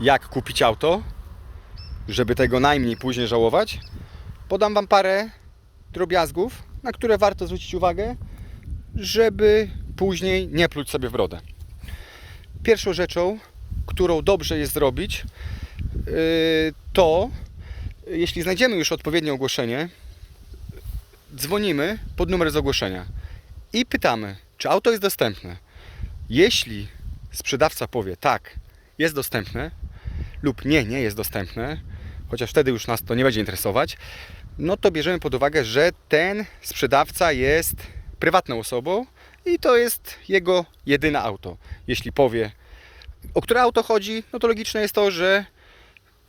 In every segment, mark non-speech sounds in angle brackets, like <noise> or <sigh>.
jak kupić auto, żeby tego najmniej później żałować, podam Wam parę drobiazgów, na które warto zwrócić uwagę, żeby później nie pluć sobie w brodę. Pierwszą rzeczą, którą dobrze jest zrobić, yy, to jeśli znajdziemy już odpowiednie ogłoszenie, dzwonimy pod numer z ogłoszenia i pytamy, czy auto jest dostępne. Jeśli sprzedawca powie tak, jest dostępne, lub nie, nie jest dostępne, chociaż wtedy już nas to nie będzie interesować, no to bierzemy pod uwagę, że ten sprzedawca jest prywatną osobą i to jest jego jedyne auto. Jeśli powie, o które auto chodzi, no to logiczne jest to, że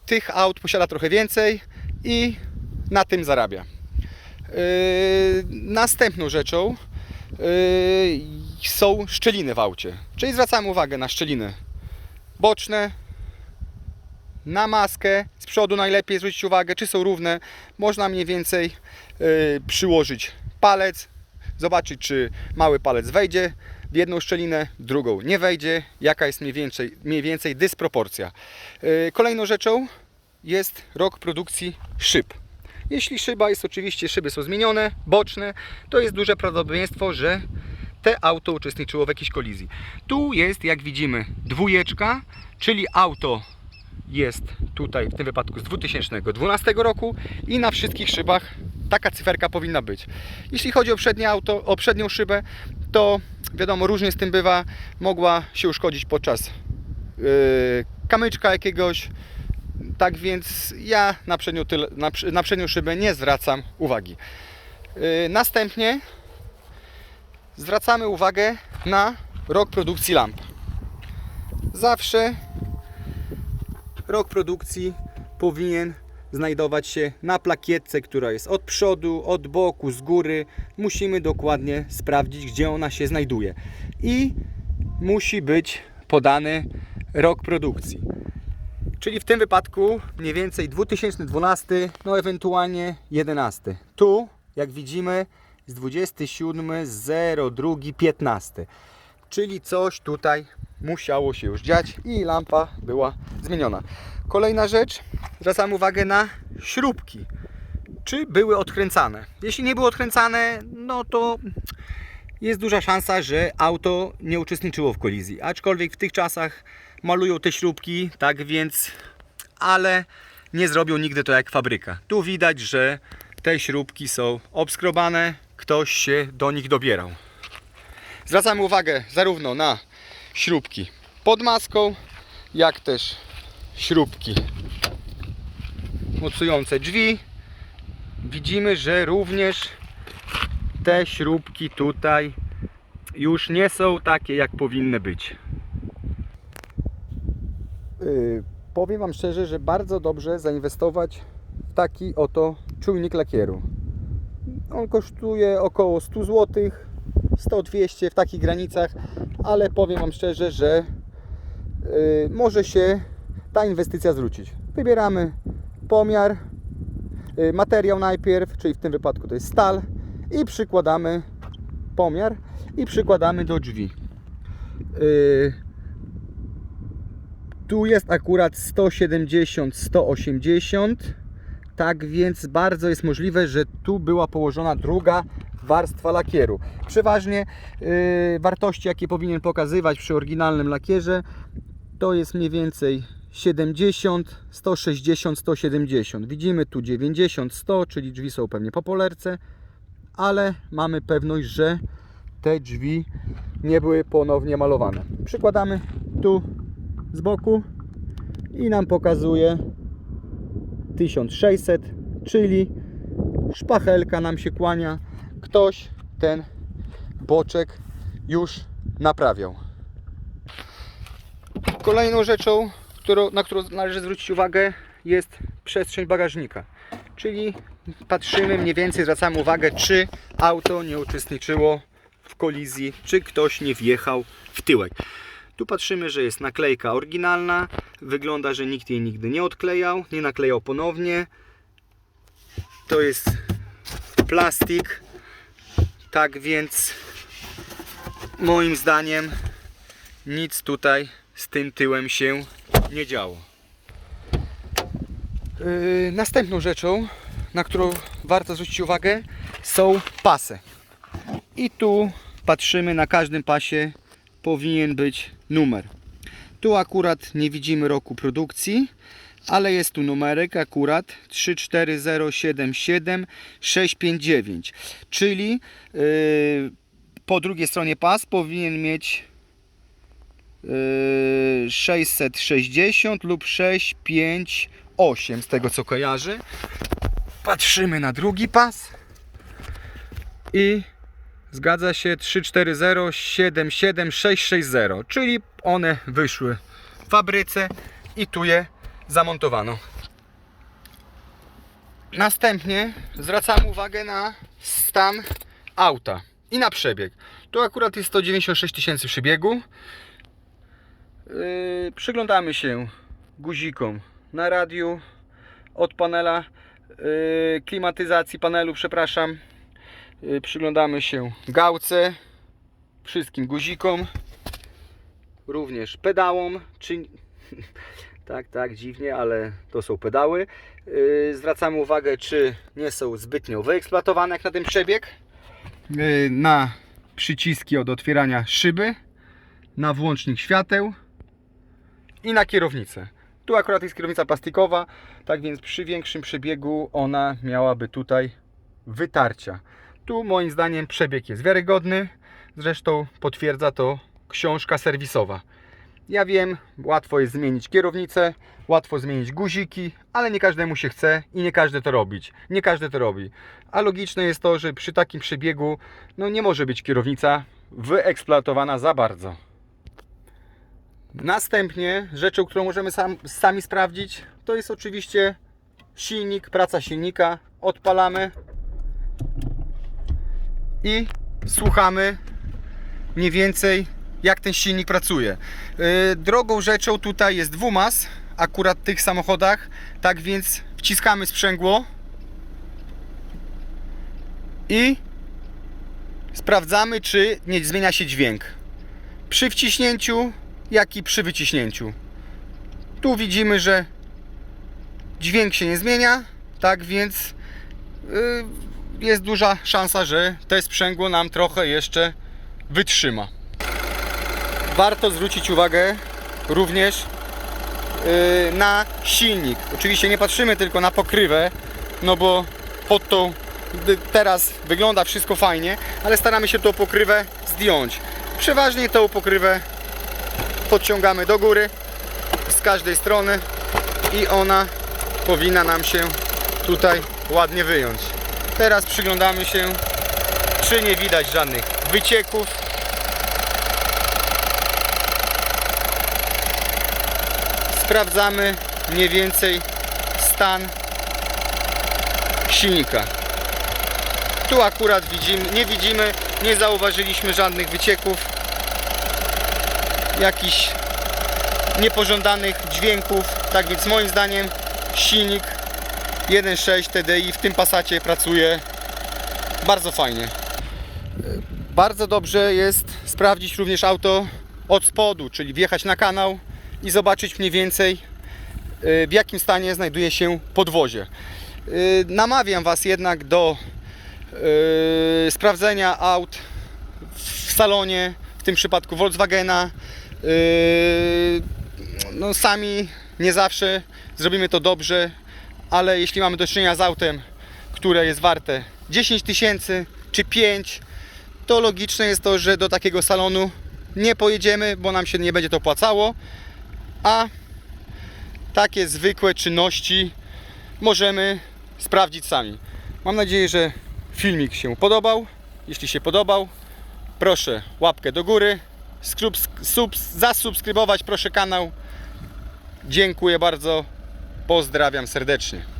tych aut posiada trochę więcej i na tym zarabia. Yy, następną rzeczą yy, są szczeliny w aucie. Czyli zwracamy uwagę na szczeliny boczne, na maskę, z przodu najlepiej zwrócić uwagę, czy są równe. Można mniej więcej yy, przyłożyć palec, zobaczyć, czy mały palec wejdzie w jedną szczelinę, drugą nie wejdzie, jaka jest mniej więcej, mniej więcej dysproporcja. Yy, kolejną rzeczą jest rok produkcji szyb. Jeśli szyba jest oczywiście, szyby są zmienione, boczne, to jest duże prawdopodobieństwo, że te auto uczestniczyło w jakiejś kolizji. Tu jest, jak widzimy, dwójeczka, czyli auto jest tutaj w tym wypadku z 2012 roku i na wszystkich szybach taka cyferka powinna być. Jeśli chodzi o przednie auto, o przednią szybę, to wiadomo, różnie z tym bywa. Mogła się uszkodzić podczas yy, kamyczka jakiegoś, tak więc ja na przednią, tyle, na, na przednią szybę nie zwracam uwagi. Yy, następnie zwracamy uwagę na rok produkcji lamp. Zawsze rok produkcji powinien znajdować się na plakietce, która jest od przodu, od boku, z góry. Musimy dokładnie sprawdzić, gdzie ona się znajduje. I musi być podany rok produkcji. Czyli w tym wypadku mniej więcej 2012, no ewentualnie 11. Tu, jak widzimy, jest 27.02.15. Czyli coś tutaj musiało się już dziać i lampa była zmieniona. Kolejna rzecz, zwracam uwagę na śrubki. Czy były odkręcane? Jeśli nie były odkręcane, no to jest duża szansa, że auto nie uczestniczyło w kolizji. Aczkolwiek w tych czasach malują te śrubki, tak więc, ale nie zrobią nigdy to jak fabryka. Tu widać, że te śrubki są obskrobane, ktoś się do nich dobierał. Zwracamy uwagę zarówno na śrubki pod maską, jak też śrubki mocujące drzwi. Widzimy, że również te śrubki tutaj już nie są takie, jak powinny być. Yy, powiem Wam szczerze, że bardzo dobrze zainwestować w taki oto czujnik lakieru. On kosztuje około 100 zł, 100-200 w takich granicach, ale powiem Wam szczerze, że yy, może się ta inwestycja zwrócić. Wybieramy pomiar, yy, materiał najpierw, czyli w tym wypadku to jest stal i przykładamy pomiar i przykładamy do drzwi. Yy, tu jest akurat 170, 180. Tak więc bardzo jest możliwe, że tu była położona druga warstwa lakieru. Przeważnie yy, wartości, jakie powinien pokazywać przy oryginalnym lakierze, to jest mniej więcej 70, 160, 170. Widzimy tu 90, 100, czyli drzwi są pewnie po polerce, ale mamy pewność, że te drzwi nie były ponownie malowane. Przykładamy tu z boku i nam pokazuje 1600, czyli szpachelka nam się kłania. Ktoś ten boczek już naprawiał. Kolejną rzeczą, którą, na którą należy zwrócić uwagę, jest przestrzeń bagażnika. Czyli patrzymy mniej więcej, zwracamy uwagę, czy auto nie uczestniczyło w kolizji, czy ktoś nie wjechał w tyłek. Tu patrzymy, że jest naklejka oryginalna. Wygląda, że nikt jej nigdy nie odklejał, nie naklejał ponownie. To jest plastik. Tak więc moim zdaniem nic tutaj z tym tyłem się nie działo. Yy, następną rzeczą, na którą warto zwrócić uwagę, są pasy. I tu patrzymy na każdym pasie powinien być numer. Tu akurat nie widzimy roku produkcji, ale jest tu numerek akurat 34077 659, czyli yy, po drugiej stronie pas powinien mieć yy, 660 lub 658 z tego co kojarzy. Patrzymy na drugi pas. I zgadza się 34077 czyli one wyszły w fabryce i tu je zamontowano. Następnie zwracamy uwagę na stan auta i na przebieg. Tu akurat jest 196 tysięcy przebiegu. Yy, przyglądamy się guzikom na radiu od panela yy, klimatyzacji panelu, przepraszam. Yy, przyglądamy się gałce, wszystkim guzikom, również pedałom, czy <laughs> tak, tak, dziwnie, ale to są pedały. Yy, zwracamy uwagę, czy nie są zbytnio wyeksploatowane jak na ten przebieg. Yy, na przyciski od otwierania szyby, na włącznik świateł i na kierownicę. Tu akurat jest kierownica plastikowa, tak więc przy większym przebiegu ona miałaby tutaj wytarcia. Tu moim zdaniem przebieg jest wiarygodny, zresztą potwierdza to książka serwisowa. Ja wiem, łatwo jest zmienić kierownicę, łatwo zmienić guziki, ale nie każdemu się chce i nie każdy to robić. Nie każdy to robi. A logiczne jest to, że przy takim przebiegu no nie może być kierownica wyeksploatowana za bardzo. Następnie rzeczą, którą możemy sam, sami sprawdzić, to jest oczywiście silnik, praca silnika. Odpalamy i słuchamy mniej więcej jak ten silnik pracuje. Yy, Drogą rzeczą tutaj jest dwumas, akurat w tych samochodach, tak więc wciskamy sprzęgło i sprawdzamy, czy nie zmienia się dźwięk. Przy wciśnięciu, jak i przy wyciśnięciu. Tu widzimy, że dźwięk się nie zmienia, tak więc yy, jest duża szansa, że te sprzęgło nam trochę jeszcze wytrzyma. Warto zwrócić uwagę również yy, na silnik. Oczywiście nie patrzymy tylko na pokrywę, no bo pod tą gdy teraz wygląda wszystko fajnie, ale staramy się tą pokrywę zdjąć. Przeważnie tą pokrywę podciągamy do góry z każdej strony i ona powinna nam się tutaj ładnie wyjąć. Teraz przyglądamy się, czy nie widać żadnych wycieków. Sprawdzamy mniej więcej stan silnika. Tu akurat widzimy, nie widzimy, nie zauważyliśmy żadnych wycieków, jakichś niepożądanych dźwięków. Tak więc moim zdaniem silnik 1.6 TDI w tym pasacie pracuje bardzo fajnie. Bardzo dobrze jest sprawdzić również auto od spodu, czyli wjechać na kanał i zobaczyć mniej więcej y, w jakim stanie znajduje się podwozie. Y, Namawiam Was jednak do y, sprawdzenia aut w salonie, w tym przypadku Volkswagena. No sami nie zawsze zrobimy to dobrze, ale jeśli mamy do czynienia z autem, które jest warte 10 tysięcy czy 5, to logiczne jest to, że do takiego salonu nie pojedziemy, bo nam się nie będzie to opłacało, a takie zwykłe czynności możemy sprawdzić sami. Mam nadzieję, że filmik się podobał. Jeśli się podobał, proszę łapkę do góry, skrup- subs, zasubskrybować proszę kanał. Dziękuję bardzo, pozdrawiam serdecznie.